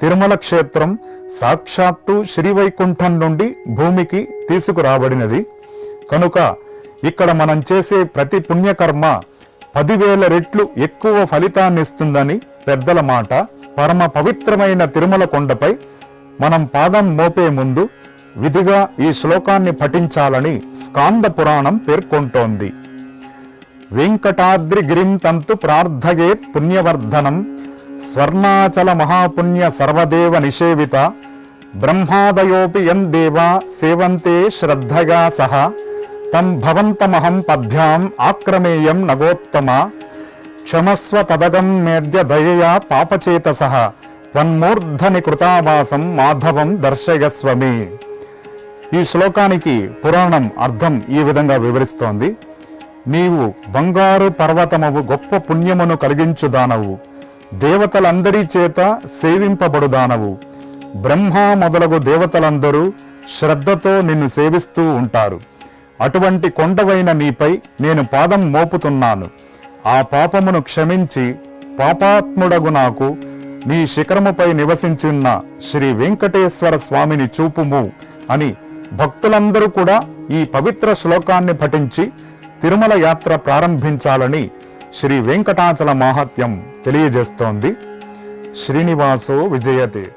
తిరుమల క్షేత్రం సాక్షాత్తు శ్రీవైకుంఠం నుండి భూమికి తీసుకురాబడినది. కనుక ఇక్కడ మనం చేసే ప్రతి పుణ్యకర్మ పదివేల రెట్లు ఎక్కువ ఫలితాన్నిస్తుందని పెద్దల మాట. పరమ పవిత్రమైన తిరుమల కొండపై మనం పాదం మోపే ముందు విధిగా ఈ శ్లోకాన్ని పఠించాలని స్కాంద పురాణం పేర్కొంటోంది. వెంకటాద్రిగిరిం తంతు ప్రార్థయేత్ పుణ్యవర్ధనం స్వర్ణాచల మహాపుణ్య సర్వదేవ నిషేవిత బ్రహ్మాదయోపి యం దేవా సేవంతే శ్రద్ధగా సహ తం భవంతమహం పద్భ్యాం ఆక్రమేయం నవోత్తమ క్షమస్వ తదగం మేద్య దయయా పాపచేతస వన్మూర్ధని కృతావాసం మాధవం దర్శయస్వమి. ఈ శ్లోకానికి పురాణం అర్థం ఈ విధంగా వివరిస్తోంది. నీవు బంగారు పర్వతమవు గొప్ప పుణ్యమును కలిగించుదానవు. దేవతలందరి చేత సేవింపబడుదానవు. బ్రహ్మ మొదలగు దేవతలందరూ శ్రద్ధతో నిన్ను సేవిస్తూ ఉంటారు. అటువంటి కొండవైన నీపై నేను పాదం మోపుతున్నాను. ఆ పాపమును క్షమించి పాపాత్ముడగు నాకు నీ శిఖరముపై నివసించున్న శ్రీ వెంకటేశ్వర స్వామిని చూపుము అని భక్తులందరూ కూడా ఈ పవిత్ర శ్లోకాన్ని పఠించి తిరుమల యాత్ర ప్రారంభించాలని శ్రీ వెంకటాచల మహాత్యం తెలియజేస్తోంది. శ్రీనివాసో విజయతే.